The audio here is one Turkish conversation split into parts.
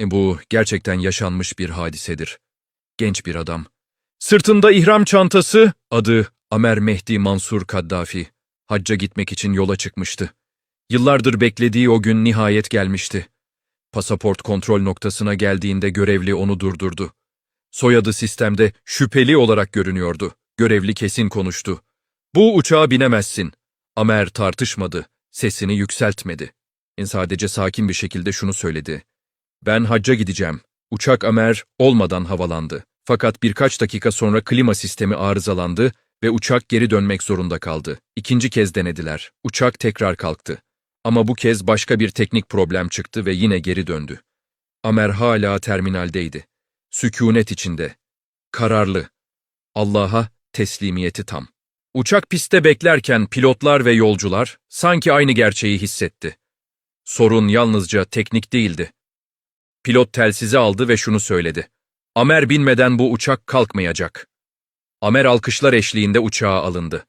E bu gerçekten yaşanmış bir hadisedir. Genç bir adam. Sırtında ihram çantası, adı Amer Mehdi Mansur Kaddafi. Hacca gitmek için yola çıkmıştı. Yıllardır beklediği o gün nihayet gelmişti. Pasaport kontrol noktasına geldiğinde görevli onu durdurdu. Soyadı sistemde şüpheli olarak görünüyordu. Görevli kesin konuştu. Bu uçağa binemezsin. Amer tartışmadı, sesini yükseltmedi. En sadece sakin bir şekilde şunu söyledi. Ben hacca gideceğim. Uçak Amer olmadan havalandı. Fakat birkaç dakika sonra klima sistemi arızalandı ve uçak geri dönmek zorunda kaldı. İkinci kez denediler. Uçak tekrar kalktı. Ama bu kez başka bir teknik problem çıktı ve yine geri döndü. Amer hala terminaldeydi. Sükunet içinde. Kararlı. Allah'a teslimiyeti tam. Uçak pistte beklerken pilotlar ve yolcular sanki aynı gerçeği hissetti. Sorun yalnızca teknik değildi. Pilot telsizi aldı ve şunu söyledi. Amer binmeden bu uçak kalkmayacak. Amer alkışlar eşliğinde uçağa alındı.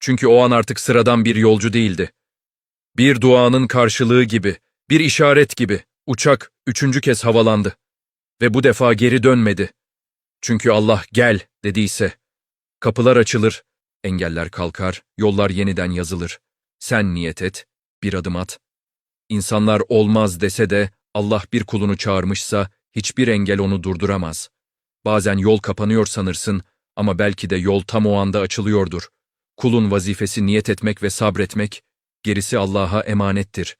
Çünkü o an artık sıradan bir yolcu değildi. Bir duanın karşılığı gibi, bir işaret gibi uçak üçüncü kez havalandı. Ve bu defa geri dönmedi. Çünkü Allah gel dediyse, kapılar açılır, engeller kalkar, yollar yeniden yazılır. Sen niyet et, bir adım at. İnsanlar olmaz dese de Allah bir kulunu çağırmışsa hiçbir engel onu durduramaz. Bazen yol kapanıyor sanırsın ama belki de yol tam o anda açılıyordur. Kulun vazifesi niyet etmek ve sabretmek, gerisi Allah'a emanettir.